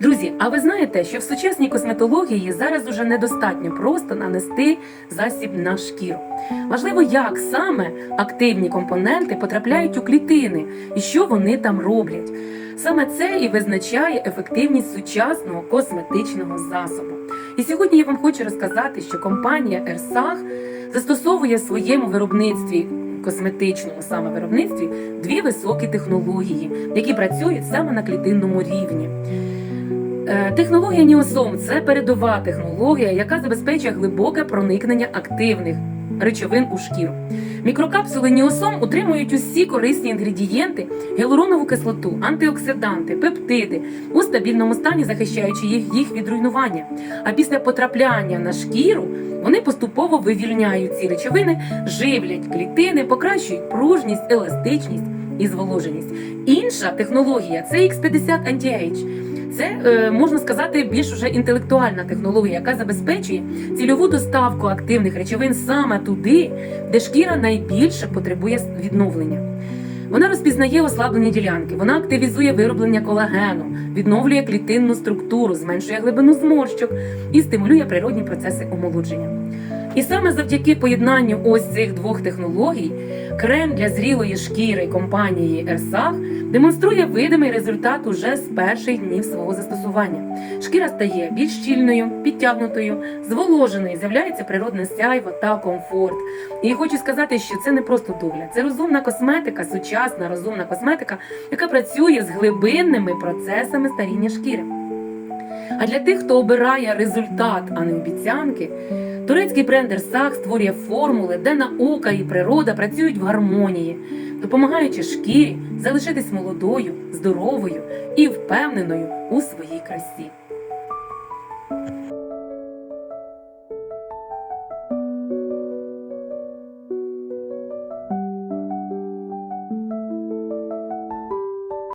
Друзі, а ви знаєте, що в сучасній косметології зараз уже недостатньо просто нанести засіб на шкіру. Важливо, як саме активні компоненти потрапляють у клітини і що вони там роблять. Саме це і визначає ефективність сучасного косметичного засобу. І сьогодні я вам хочу розказати, що компанія Ерсах застосовує в своєму виробництві. Косметичному саме виробництві дві високі технології, які працюють саме на клітинному рівні. Е, Технологія Ніосом це передова технологія, яка забезпечує глибоке проникнення активних речовин у шкіру. Мікрокапсули Ніосом утримують усі корисні інгредієнти, гіалуронову кислоту, антиоксиданти, пептиди у стабільному стані, захищаючи їх, їх від руйнування. А після потрапляння на шкіру вони поступово вивільняють ці речовини, живлять клітини, покращують пружність, еластичність і зволоженість. Інша технологія це X50 Anti-Age. Це е, можна сказати більш уже інтелектуальна технологія, яка забезпечує цільову доставку активних речовин саме туди, де шкіра найбільше потребує відновлення. Вона розпізнає ослаблені ділянки, вона активізує вироблення колагену, відновлює клітинну структуру, зменшує глибину зморщок і стимулює природні процеси омолодження. І саме завдяки поєднанню ось цих двох технологій крем для зрілої шкіри компанії Ерсах демонструє видимий результат уже з перших днів свого застосування. Шкіра стає більш щільною, підтягнутою, зволоженою, з'являється природне сяйво та комфорт. І хочу сказати, що це не просто догляд, це розумна косметика, сучасна розумна косметика, яка працює з глибинними процесами старіння шкіри. А для тих, хто обирає результат, а не обіцянки, турецький бренд Ерсах створює формули, де наука і природа працюють в гармонії, допомагаючи шкірі залишитись молодою, здоровою і впевненою у своїй красі.